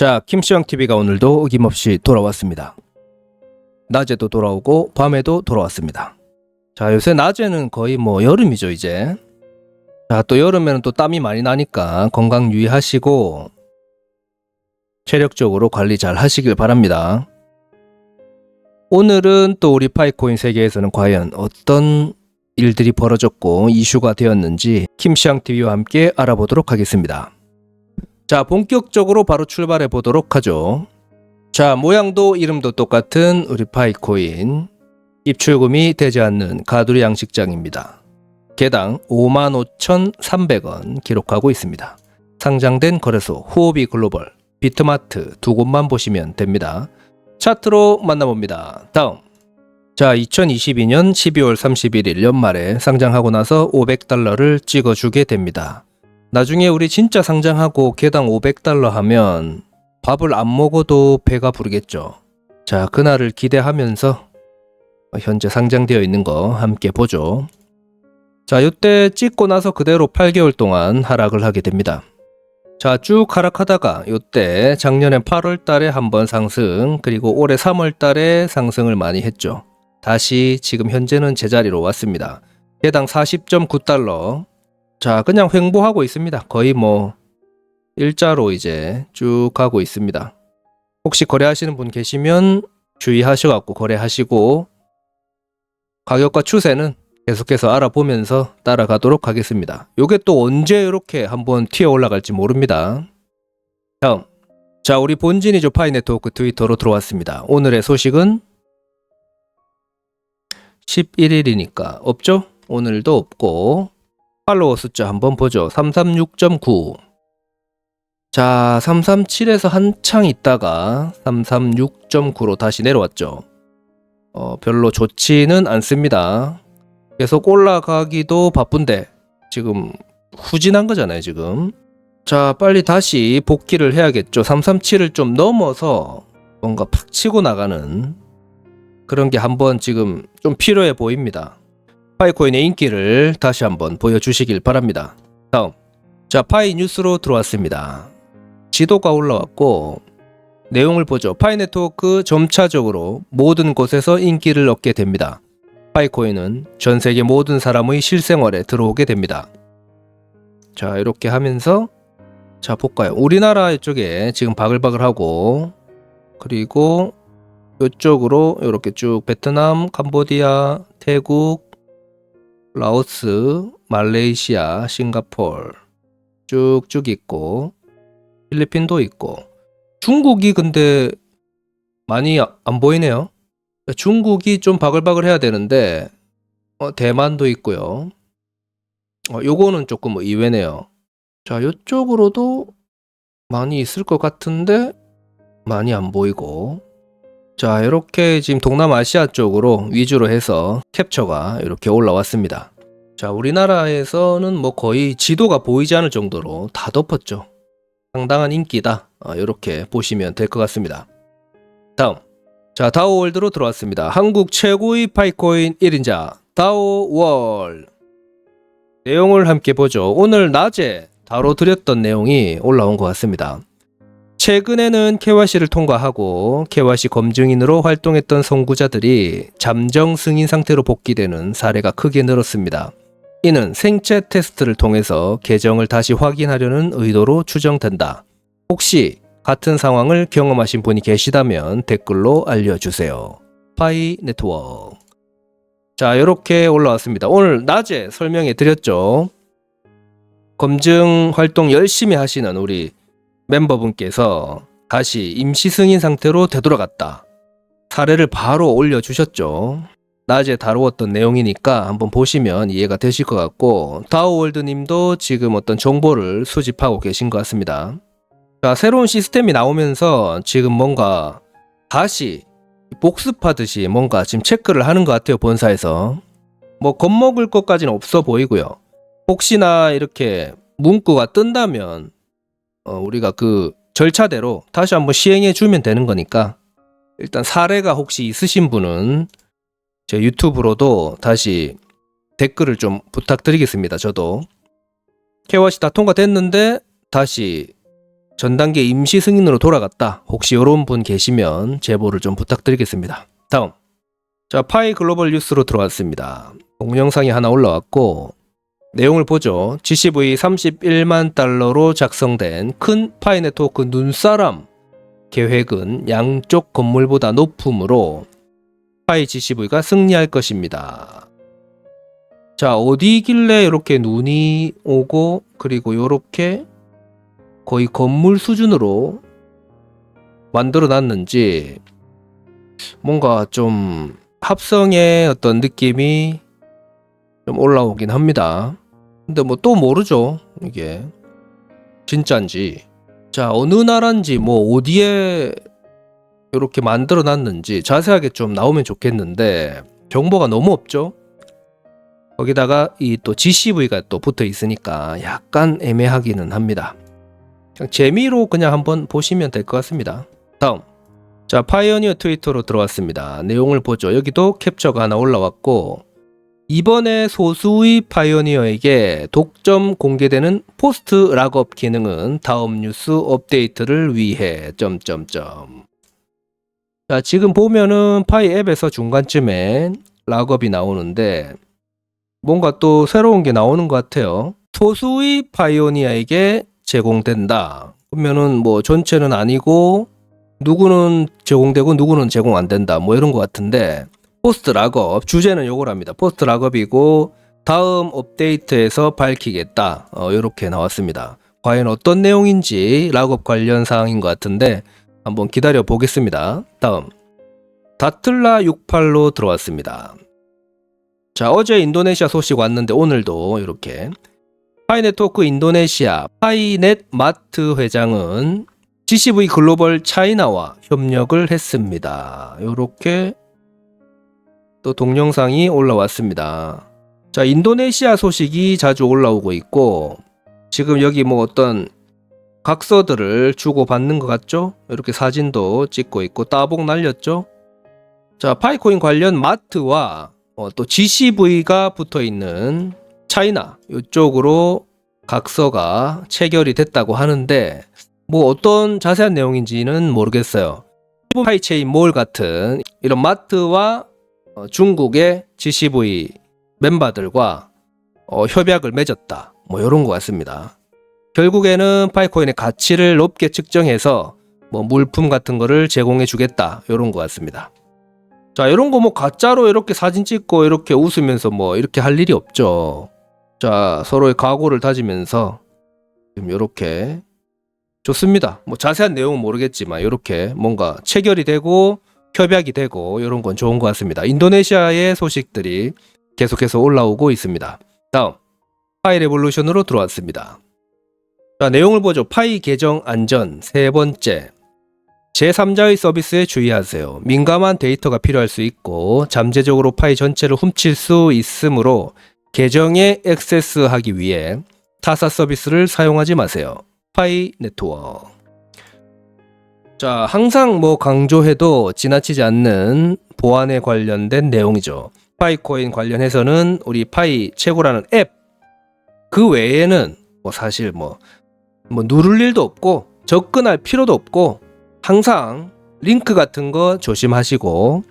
자, 김시영 TV가 오늘도 어김없이 돌아왔습니다. 낮에도 돌아오고 밤에도 돌아왔습니다. 자, 요새 낮에는 거의 뭐 여름이죠, 이제. 자, 또 여름에는 또 땀이 많이 나니까 건강 유의하시고 체력적으로 관리 잘 하시길 바랍니다. 오늘은 또 우리 파이코인 세계에서는 과연 어떤 일들이 벌어졌고 이슈가 되었는지 김시영 TV와 함께 알아보도록 하겠습니다. 자, 본격적으로 바로 출발해 보도록 하죠. 자, 모양도 이름도 똑같은 우리 파이코인. 입출금이 되지 않는 가두리 양식장입니다. 개당 55,300원 기록하고 있습니다. 상장된 거래소 후오비 글로벌, 비트마트 두 곳만 보시면 됩니다. 차트로 만나봅니다. 다음. 자, 2022년 12월 31일 연말에 상장하고 나서 500달러를 찍어주게 됩니다. 나중에 우리 진짜 상장하고 개당 500달러 하면 밥을 안 먹어도 배가 부르겠죠. 자, 그날을 기대하면서 현재 상장되어 있는 거 함께 보죠. 자, 이때 찍고 나서 그대로 8개월 동안 하락을 하게 됩니다. 자, 쭉 하락하다가 이때 작년에 8월 달에 한번 상승, 그리고 올해 3월 달에 상승을 많이 했죠. 다시 지금 현재는 제자리로 왔습니다. 개당 40.9달러, 자, 그냥 횡보하고 있습니다. 거의 뭐 일자로 이제 쭉 가고 있습니다. 혹시 거래하시는 분 계시면 주의하셔갖고 거래하시고 가격과 추세는 계속해서 알아보면서 따라가도록 하겠습니다. 요게 또 언제 이렇게 한번 튀어 올라갈지 모릅니다. 다음. 자, 우리 본진이죠. 파이네트워크 트위터로 들어왔습니다. 오늘의 소식은 11일이니까 없죠? 오늘도 없고 팔로워 숫자 한번 보죠. 336.9. 자, 337에서 한창 있다가 336.9로 다시 내려왔죠. 어, 별로 좋지는 않습니다. 계속 올라가기도 바쁜데 지금 후진한 거잖아요, 지금. 자, 빨리 다시 복귀를 해야겠죠. 337을 좀 넘어서 뭔가 팍 치고 나가는 그런 게 한번 지금 좀 필요해 보입니다. 파이코인의 인기를 다시 한번 보여주시길 바랍니다. 다음. 자, 파이 뉴스로 들어왔습니다. 지도가 올라왔고, 내용을 보죠. 파이 네트워크 점차적으로 모든 곳에서 인기를 얻게 됩니다. 파이코인은 전 세계 모든 사람의 실생활에 들어오게 됩니다. 자, 이렇게 하면서, 자, 볼까요? 우리나라 이쪽에 지금 바글바글하고, 그리고 이쪽으로 이렇게 쭉 베트남, 캄보디아, 태국, 라오스, 말레이시아, 싱가폴 쭉쭉 있고 필리핀도 있고 중국이 근데 많이 안 보이네요. 중국이 좀 바글바글 해야 되는데 어, 대만도 있고요. 어, 요거는 조금 의외네요. 자, 요쪽으로도 많이 있을 것 같은데 많이 안 보이고 자, 이렇게 지금 동남아시아 쪽으로 위주로 해서 캡처가 이렇게 올라왔습니다. 자, 우리나라에서는 뭐 거의 지도가 보이지 않을 정도로 다 덮었죠. 상당한 인기다. 어, 이렇게 보시면 될 것 같습니다. 다음. 자, 다오월드로 들어왔습니다. 한국 최고의 파이코인 1인자 다오월. 내용을 함께 보죠. 오늘 낮에 다뤄드렸던 내용이 올라온 것 같습니다. 최근에는 KYC를 통과하고 KYC 검증인으로 활동했던 선구자들이 잠정 승인 상태로 복귀되는 사례가 크게 늘었습니다. 이는 생체 테스트를 통해서 계정을 다시 확인하려는 의도로 추정된다. 혹시 같은 상황을 경험하신 분이 계시다면 댓글로 알려주세요. 파이 네트워크. 자, 이렇게 올라왔습니다. 오늘 낮에 설명해 드렸죠. 검증 활동 열심히 하시는 우리 멤버분께서 다시 임시 승인 상태로 되돌아갔다. 사례를 바로 올려주셨죠. 낮에 다루었던 내용이니까 한번 보시면 이해가 되실 것 같고 다오월드님도 지금 어떤 정보를 수집하고 계신 것 같습니다. 자, 새로운 시스템이 나오면서 지금 뭔가 다시 복습하듯이 뭔가 지금 체크를 하는 것 같아요 본사에서 뭐 겁먹을 것까지는 없어 보이고요. 혹시나 이렇게 문구가 뜬다면 어, 우리가 그 절차대로 다시 한번 시행해 주면 되는 거니까 일단 사례가 혹시 있으신 분은 제 유튜브로도 다시 댓글을 좀 부탁드리겠습니다. 저도 KYC 다 통과됐는데 다시 전 단계 임시 승인으로 돌아갔다. 혹시 이런 분 계시면 제보를 좀 부탁드리겠습니다. 다음. 자, 파이 글로벌 뉴스로 들어왔습니다. 동영상이 하나 올라왔고 내용을 보죠. GCV 31만 달러로 작성된 큰 파이 네트워크 눈사람 계획은 양쪽 건물보다 높음으로 파이 GCV가 승리할 것입니다. 자, 어디길래 이렇게 눈이 오고 그리고 이렇게 거의 건물 수준으로 만들어 놨는지 뭔가 좀 합성의 어떤 느낌이 좀 올라오긴 합니다. 근데 뭐 또 모르죠. 이게 진짜인지. 자, 어느 나라인지 뭐 어디에 이렇게 만들어 놨는지 자세하게 좀 나오면 좋겠는데 정보가 너무 없죠. 거기다가 이 또 GCV가 또 붙어 있으니까 약간 애매하기는 합니다. 그냥 재미로 그냥 한번 보시면 될 것 같습니다. 다음. 자, 파이어니어 트위터로 들어왔습니다. 내용을 보죠. 여기도 캡처가 하나 올라왔고, 이번에 소수의 파이어니어에게 독점 공개되는 포스트 락업 기능은 다음 뉴스 업데이트를 위해 점점점. 자, 지금 보면은 파이 앱에서 중간쯤에 락업이 나오는데 뭔가 또 새로운 게 나오는 것 같아요. 소수의 파이오니아에게 제공된다. 그러면은 뭐 전체는 아니고 누구는 제공되고 누구는 제공 안 된다. 뭐 이런 것 같은데 포스트 락업 주제는 요거랍니다. 포스트 락업이고 다음 업데이트에서 밝히겠다. 어, 이렇게 나왔습니다. 과연 어떤 내용인지 락업 관련 사항인 것 같은데 한번 기다려 보겠습니다. 다음 다틀라 68로 들어왔습니다. 자 어제 인도네시아 소식 왔는데 오늘도 이렇게 파이네트워크 인도네시아 파이넷 마트 회장은 GCV 글로벌 차이나와 협력을 했습니다. 이렇게 또 동영상이 올라왔습니다. 자, 인도네시아 소식이 자주 올라오고 있고 지금 여기 뭐 어떤 각서들을 주고 받는 것 같죠? 이렇게 사진도 찍고 있고 따봉 날렸죠? 자, 파이코인 관련 마트와 어, 또 GCV가 붙어 있는 차이나 이쪽으로 각서가 체결이 됐다고 하는데 뭐 어떤 자세한 내용인지는 모르겠어요. 파이체인 몰 같은 이런 마트와 어, 중국의 GCV 멤버들과 어, 협약을 맺었다. 뭐 이런 것 같습니다. 결국에는 파이코인의 가치를 높게 측정해서 뭐 물품 같은 거를 제공해 주겠다. 이런 것 같습니다. 자, 이런 거 뭐 가짜로 이렇게 사진 찍고 이렇게 웃으면서 뭐 이렇게 할 일이 없죠. 자, 서로의 각오를 다지면서 지금 이렇게 좋습니다. 뭐 자세한 내용은 모르겠지만 이렇게 뭔가 체결이 되고 협약이 되고 이런 건 좋은 것 같습니다. 인도네시아의 소식들이 계속해서 올라오고 있습니다. 다음 파이 레볼루션으로 들어왔습니다. 자, 내용을 보죠. 파이 계정 안전 세 번째 제3자의 서비스에 주의하세요. 민감한 데이터가 필요할 수 있고 잠재적으로 파이 전체를 훔칠 수 있으므로 계정에 액세스하기 위해 타사 서비스를 사용하지 마세요. 파이 네트워크. 자, 항상 뭐 강조해도 지나치지 않는 보안에 관련된 내용이죠. 파이코인 관련해서는 우리 파이 최고라는 앱. 그 외에는 뭐 사실 뭐, 뭐 누를 일도 없고 접근할 필요도 없고 항상 링크 같은 거 조심하시고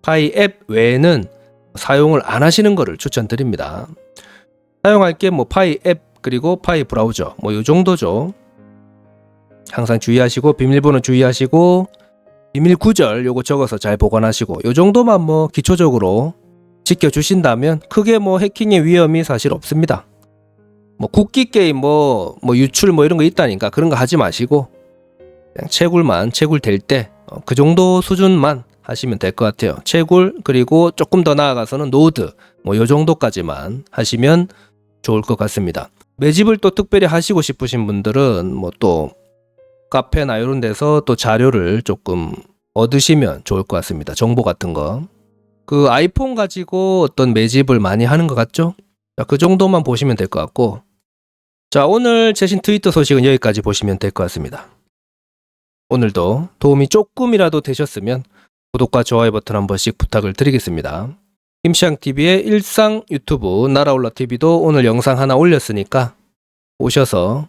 파이 앱 외에는 사용을 안 하시는 거를 추천드립니다. 사용할 게 뭐 파이 앱 그리고 파이 브라우저 뭐요 정도죠. 항상 주의하시고 비밀번호 주의하시고 비밀 구절 요거 적어서 잘 보관하시고 요 정도만 뭐 기초적으로 지켜 주신다면 크게 뭐 해킹의 위험이 사실 없습니다. 뭐 국기 게임 뭐 뭐 유출 뭐 이런 거 있다니까 그런 거 하지 마시고 그냥 채굴만 채굴 될 때 그 정도 수준만 하시면 될 것 같아요. 채굴 그리고 조금 더 나아가서는 노드 뭐 요 정도까지만 하시면 좋을 것 같습니다. 매집을 또 특별히 하시고 싶으신 분들은 뭐또 카페나 이런 데서 또 자료를 조금 얻으시면 좋을 것 같습니다. 정보 같은 거. 그 아이폰 가지고 어떤 매집을 많이 하는 것 같죠? 자, 그 정도만 보시면 될 것 같고. 자, 오늘 최신 트위터 소식은 여기까지 보시면 될 것 같습니다. 오늘도 도움이 조금이라도 되셨으면 구독과 좋아요 버튼 한 번씩 부탁을 드리겠습니다. 김시앙TV의 일상 유튜브 나라올라TV도 오늘 영상 하나 올렸으니까 오셔서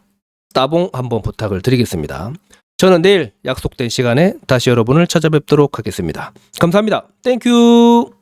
따봉 한번 부탁을 드리겠습니다. 저는 내일 약속된 시간에 다시 여러분을 찾아뵙도록 하겠습니다. 감사합니다. 땡큐!